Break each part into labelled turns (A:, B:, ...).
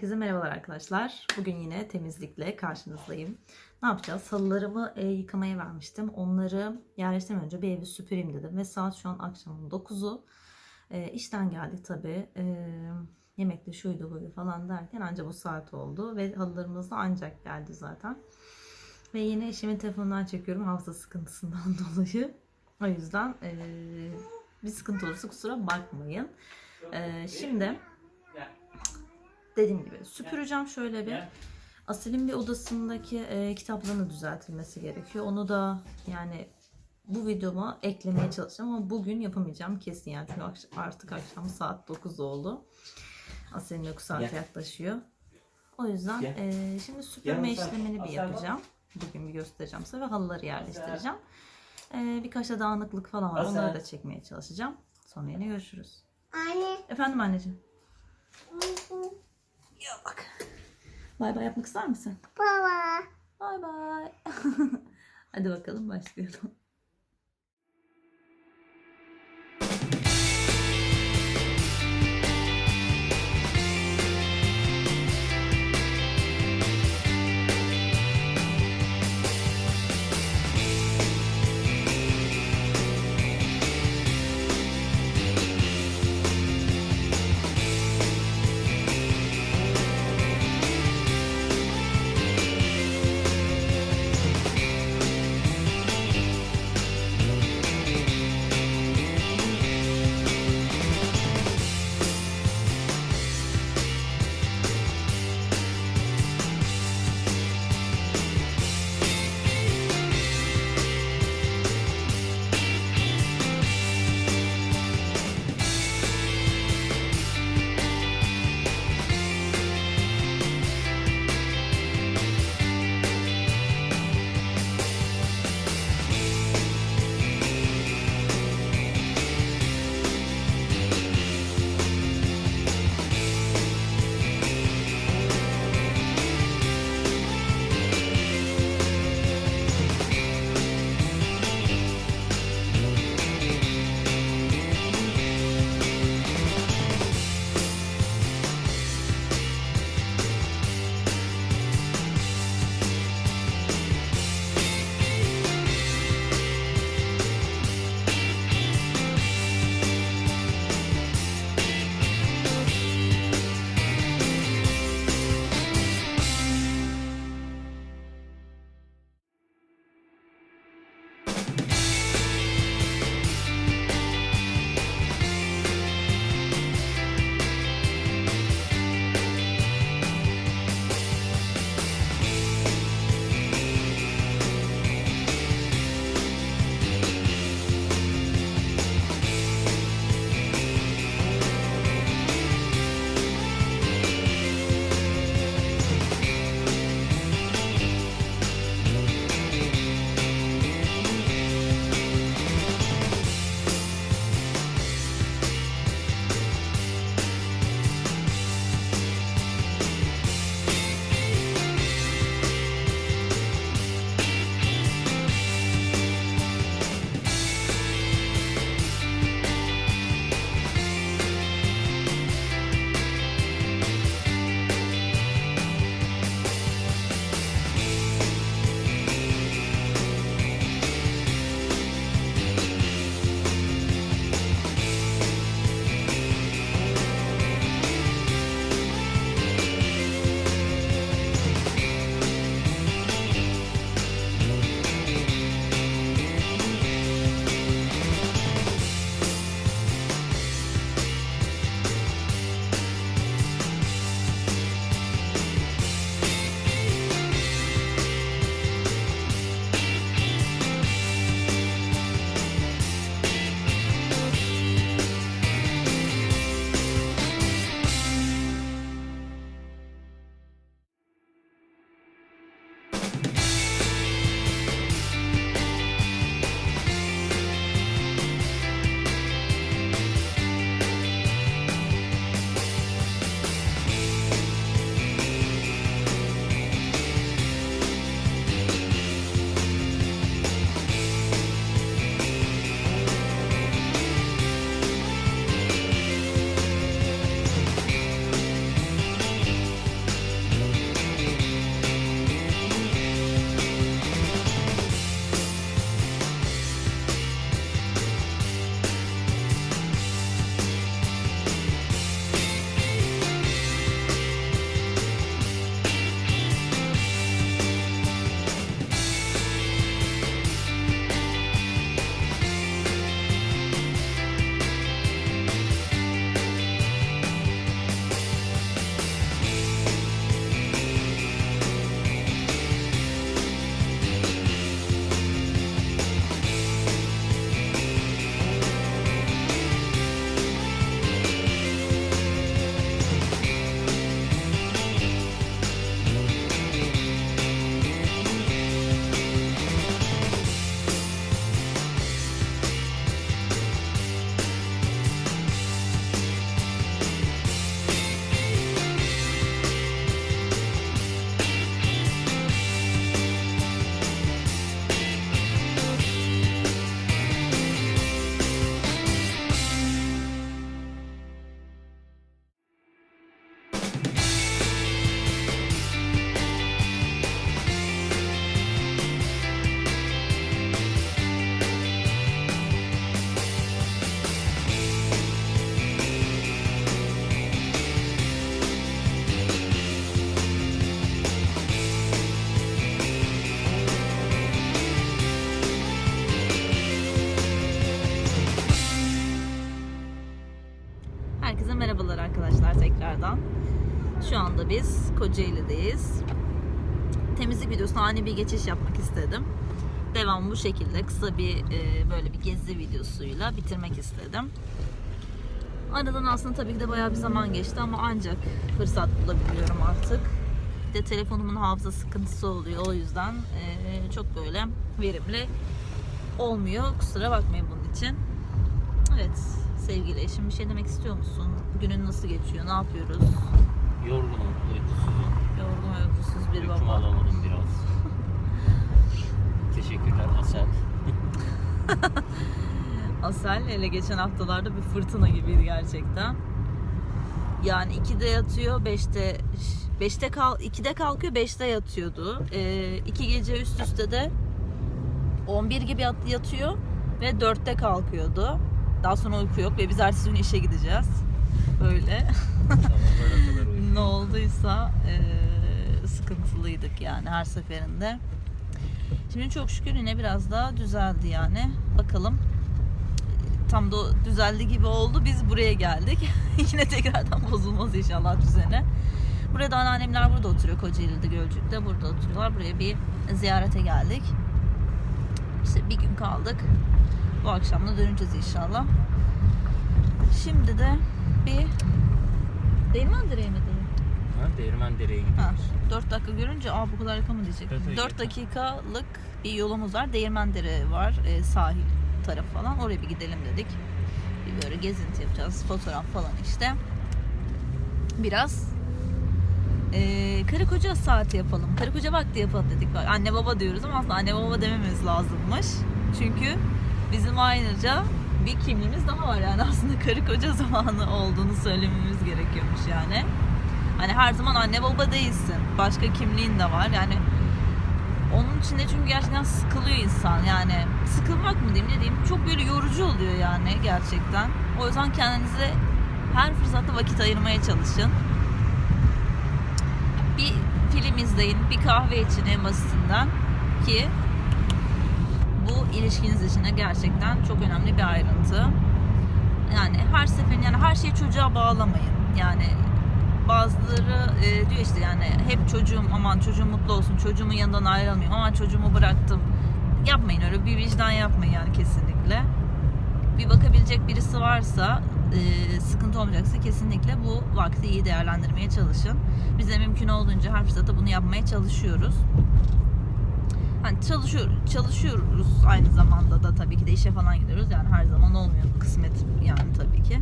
A: Herkese merhabalar arkadaşlar. Bugün yine temizlikle karşınızdayım. Ne yapacağız? Halılarımı e, yıkamaya vermiştim. Onları yerleştirmeden önce bir evi süpüreyim dedim. Ve saat şu an akşamın 9'u. E, işten geldik tabii. E, yemekte şuydu buydu falan derken anca bu saat oldu. Ve halılarımız da ancak geldi zaten. Ve yine eşimin telefonundan çekiyorum hafıza sıkıntısından dolayı. O yüzden e, bir sıkıntı olursa kusura bakmayın. E, şimdi dediğim gibi süpüreceğim şöyle bir. Asil'in bir odasındaki e, kitaplarını düzeltilmesi gerekiyor. Onu da yani bu videoma eklemeye çalışacağım ama bugün yapamayacağım kesin yani. Çünkü artık akşam saat 9 oldu. Asil'in uyku saati yaklaşıyor. O yüzden e, şimdi süpürme işlemini bir yapacağım. Bugün bir göstereceğim size ve halıları yerleştireceğim. E, birkaç da dağınıklık falan var. Onları da çekmeye çalışacağım. Sonra yine görüşürüz.
B: Anne.
A: Efendim anneciğim. Yok bak. Bay bay yapmak ister misin?
B: Baba.
A: Bay bay. Hadi bakalım başlayalım. Anda biz Kocaeli'deyiz. Temizlik videosuna ani bir geçiş yapmak istedim. Devam bu şekilde kısa bir e, böyle bir gezi videosuyla bitirmek istedim. Aradan aslında tabii ki de bayağı bir zaman geçti ama ancak fırsat bulabiliyorum artık. Bir de telefonumun hafıza sıkıntısı oluyor. O yüzden e, çok böyle verimli olmuyor. Kusura bakmayın bunun için. Evet sevgili eşim bir şey demek istiyor musun? Günün nasıl geçiyor? Ne yapıyoruz?
C: Yorgunum, uykusuzum.
A: Yorgun uykusuz bir
C: Uykumu
A: baba.
C: alamadım biraz. Teşekkürler Asel.
A: Asel hele geçen haftalarda bir fırtına gibiydi gerçekten. Yani 2'de yatıyor, 5'te 5'te kal 2'de kalkıyor, 5'te yatıyordu. Ee, iki gece üst üste de 11 gibi yat- yatıyor ve 4'te kalkıyordu. Daha sonra uyku yok ve biz ertesi gün işe gideceğiz. Böyle. Ne olduysa eee, sıkıntılıydık yani her seferinde. Şimdi çok şükür yine biraz daha düzeldi yani. Bakalım tam da düzeldi gibi oldu. Biz buraya geldik. yine tekrardan bozulmaz inşallah düzene. Burada anneannemler burada oturuyor. Kocaeli'de Gölcük'te burada oturuyorlar. Buraya bir ziyarete geldik. İşte bir gün kaldık. Bu akşam da döneceğiz inşallah. Şimdi de bir Değirmen Dere'ye mi dedim?
C: Ha, Değirmen Dere'ye
A: Ha,
C: gidiyoruz.
A: 4 dakika görünce aa bu kadar yakın mı diyecek.
C: Evet, evet,
A: 4
C: yakın.
A: dakikalık bir yolumuz var. Değirmendere var. e, sahil tarafı falan. Oraya bir gidelim dedik. Bir böyle gezinti yapacağız. Fotoğraf falan işte. Biraz e, karı koca saati yapalım. Karı koca vakti yapalım dedik. Anne baba diyoruz ama aslında anne baba dememiz lazımmış. Çünkü bizim ayrıca bir kimliğimiz daha var yani aslında karı koca zamanı olduğunu söylememiz gerekiyormuş yani. Hani her zaman anne baba değilsin. Başka kimliğin de var. Yani onun içinde çünkü gerçekten sıkılıyor insan. Yani sıkılmak mı diyeyim ne diyeyim. Çok böyle yorucu oluyor yani gerçekten. O yüzden kendinize her fırsatta vakit ayırmaya çalışın. Bir film izleyin, bir kahve için en basitinden ki bu ilişkiniz için de gerçekten çok önemli bir ayrıntı. Yani her seferin yani her şeyi çocuğa bağlamayın. Yani bazıları e, diyor işte yani hep çocuğum aman çocuğum mutlu olsun çocuğumun yanından ayrılmayayım aman çocuğumu bıraktım yapmayın öyle bir vicdan yapmayın yani kesinlikle bir bakabilecek birisi varsa e, sıkıntı olmayacaksa kesinlikle bu vakti iyi değerlendirmeye çalışın biz de mümkün olduğunca her fırsatta bunu yapmaya çalışıyoruz hani çalışıyor, çalışıyoruz aynı zamanda da tabii ki de işe falan gidiyoruz yani her zaman olmuyor kısmet yani tabii ki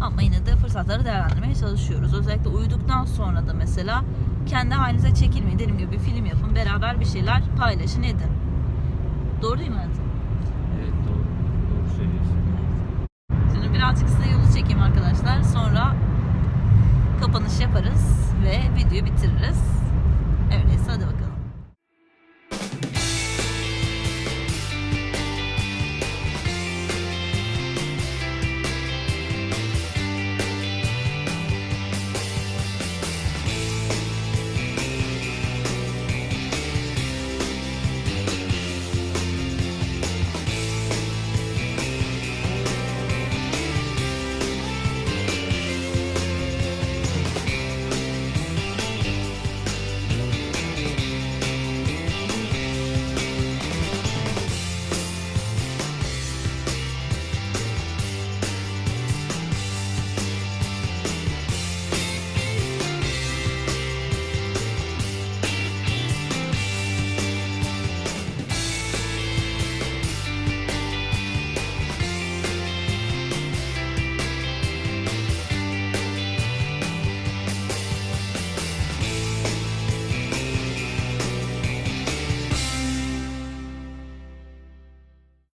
A: ama yine de fırsatları değerlendirmeye çalışıyoruz. Özellikle uyuduktan sonra da mesela kendi halinize çekilmeyin. Dediğim gibi bir film yapın. Beraber bir şeyler paylaşın edin. Doğru değil mi hayatım?
C: Evet doğru. Doğru söylüyorsun.
A: Şimdi birazcık size yolu çekeyim arkadaşlar. Sonra kapanış yaparız ve videoyu bitiririz.